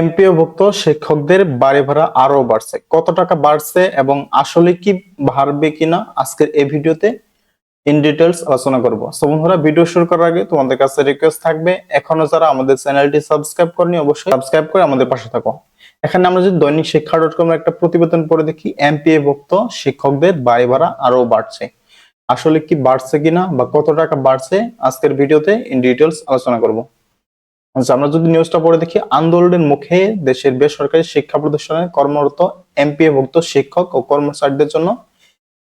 এমপিওভুক্ত শিক্ষকদের বাড়ি ভাড়া আরও বাড়ছে। কত টাকা বাড়ছে এবং আসলে কি বাড়বে কিনা আজকের এই ভিডিওতে ইন ডিটেলস আলোচনা করব। সো বন্ধুরা ভিডিও শুরু করার আগে তোমাদের কাছে রিকোয়েস্ট থাকবে, এখনও যারা আমাদের চ্যানেলটি সাবস্ক্রাইব করনি অবশ্যই সাবস্ক্রাইব করে আমাদের পাশে থাকো। এখানে আমরা যদি দৈনিক শিক্ষা ডট কম একটা প্রতিবেদন পড়ে দেখি এমপিএ ভুক্ত শিক্ষকদের বাড়ি ভাড়া আরও বাড়ছে। আসলে কি বাড়ছে কিনা বা কত টাকা বাড়ছে আজকের ভিডিওতে ইন ডিটেলস আলোচনা করব। আমরা যদি নিউজটা পড়ে দেখি, আন্দোলনের মুখে দেশের বেসরকারি শিক্ষা প্রতিষ্ঠানে কর্মরত এমপিএ ভুক্ত শিক্ষক ও কর্মচারীদের জন্য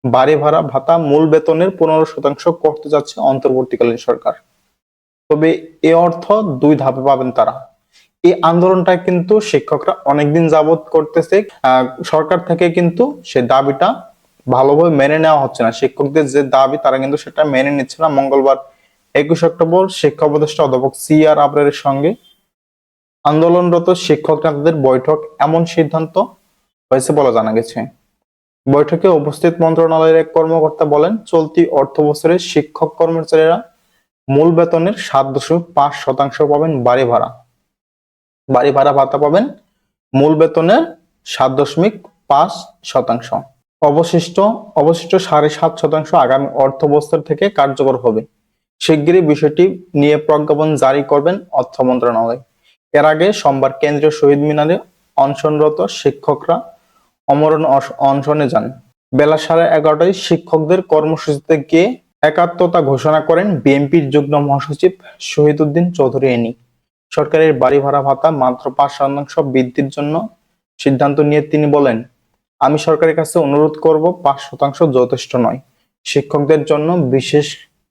বাড়ি ভাড়া ভাতা মূল বেতনের পনেরো শতাংশ করতে যাচ্ছে অন্তর্বর্তীকালীন সরকার। তবে এ অর্থ দুই ধাপে পাবেন তারা। এই আন্দোলনটা কিন্তু শিক্ষকরা অনেকদিন যাবত করতেছে। সরকার থেকে কিন্তু সে দাবিটা ভালোভাবে মেনে নেওয়া হচ্ছে না। শিক্ষকদের যে দাবি, তারা কিন্তু সেটা মেনে নিচ্ছে না। মঙ্গলবার একুশ অক্টোবর শিক্ষা উপদেষ্টা অধ্যাপক সি আর আবরারের সঙ্গে আন্দোলনরত শিক্ষক নেতাদের বৈঠক এমন সিদ্ধান্ত হয়েছে বলে জানা গেছে। বৈঠকে উপস্থিত মন্ত্রণালয়ের এক কর্মকর্তা বলেন, চলতি অর্থ বছরে শিক্ষক কর্মচারীরা মূল বেতনের সাত দশমিক পাঁচ শতাংশ পাবেন বাড়ি ভাড়া। বাড়ি ভাড়া ভাতা পাবেন মূল বেতনের সাত দশমিক পাঁচ শতাংশ। অবশিষ্ট অবশিষ্ট সাড়ে সাত শতাংশ আগামী অর্থ বছর থেকে কার্যকর হবে। শিগগিরই বিষয়টি নিয়ে প্রজ্ঞাপন জারি করবেন অর্থ মন্ত্রণালয়। এর আগে সোমবার কেন্দ্রীয় শহীদ মিনারে অনশনরত শিক্ষকরা অমরণ অনশনে যান। বেলা সাড়ে এগারোটায় শিক্ষকদের কর্মসূচিতে গিয়ে একাত্মতা ঘোষণা করেন বিএনপির যুগ্ম মহাসচিব শহীদুদ্দিন চৌধুরী এনি। সরকারের বাড়ি ভাড়া ভাতা মাত্র পাঁচ শতাংশ বৃদ্ধির জন্য সিদ্ধান্ত নিয়ে তিনি বলেন, আমি সরকারের কাছে অনুরোধ করব পাঁচ শতাংশ যথেষ্ট নয়। শিক্ষকদের জন্য বিশেষ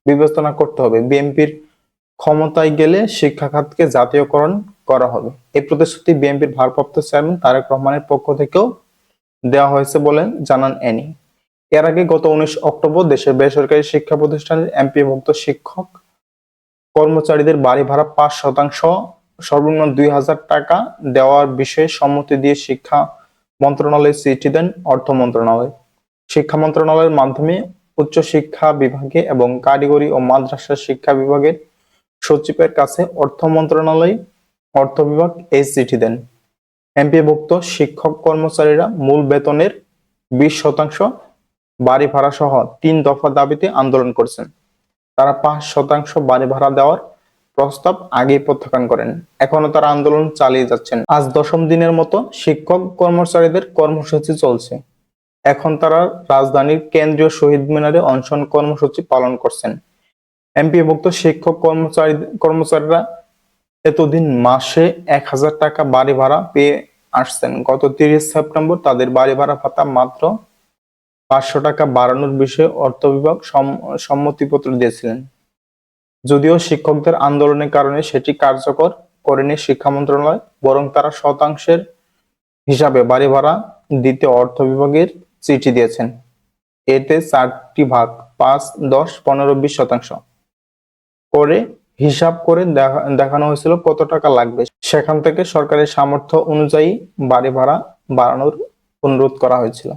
বিবেচনা করতে হবে। বিএনপির ক্ষমতায় গেলে শিক্ষা খাতকে জাতীয়করণ করা হবে। এই প্রতিশ্রুতি বিএনপির ভারপ্রাপ্ত চেয়ারম্যান তারেক রহমানের পক্ষ থেকেও দেওয়া হয়েছে বলে জানান এনি। এর আগে গত উনিশ অক্টোবর দেশের বেসরকারি শিক্ষা প্রতিষ্ঠানের এমপি এমপিভুক্ত শিক্ষক কর্মচারীদের বাড়ি ভাড়া পাঁচ শতাংশ, সর্বনিম্ন দুই হাজার টাকা দেওয়ার বিষয়ে সম্মতি দিয়ে শিক্ষা মন্ত্রণালয় চিঠি দেন অর্থ মন্ত্রণালয়। শিক্ষা মন্ত্রণালয়ের মাধ্যমে উচ্চ শিক্ষা বিভাগে এবং কারিগরি ও মাদ্রাসা শিক্ষা বিভাগের সচিবের কাছে অর্থ মন্ত্রণালয়, অর্থ বিভাগ এই চিঠি দেন। এমপিভুক্ত শিক্ষক কর্মচারীরা মূল বেতনের বিশ শতাংশ বাড়ি ভাড়া সহ তিন দফা দাবিতে আন্দোলন করছেন। তারা পাঁচ শতাংশ বাড়ি ভাড়া দেওয়ার প্রস্তাব আগেই প্রত্যাখ্যান করেন। এখনও তারা আন্দোলন চালিয়ে যাচ্ছেন। আজ দশম দিনের মতো শিক্ষক কর্মচারীদের কর্মসূচি চলছে। এখন তারা রাজধানীর কেন্দ্রীয় শহীদ মিনারে অনশন কর্মসূচি পালন করছেন। এমপিভুক্ত শিক্ষক কর্মচারী কর্মচারীরা এতদিন মাসে এক হাজার টাকা বাড়ি ভাড়া পেয়ে আসছেন। গত তিরিশ সেপ্টেম্বর তাদের বাড়ি ভাড়া ভাতা মাত্র পাঁচশো টাকা বাড়ানোর বিষয়ে অর্থ বিভাগ সম- সম্মতিপত্র দিয়েছিলেন। যদিও শিক্ষকদের আন্দোলনের কারণে সেটি কার্যকর করেনি শিক্ষা মন্ত্রণালয়, বরং তারা শতাংশের হিসাবে বাড়ি ভাড়া দিতে অর্থ বিভাগের চিঠি দিয়েছেন। এতে চারটি ভাগ, পাঁচ, দশ, পনেরো, বিশ শতাংশ। করে হিসাব করে দেখা- দেখানো হয়েছিল কত টাকা লাগবে। সেখান থেকে সরকারের সামর্থ্য অনুযায়ী বাড়ি ভাড়া বাড়ানোর অনুরোধ করা হয়েছিল।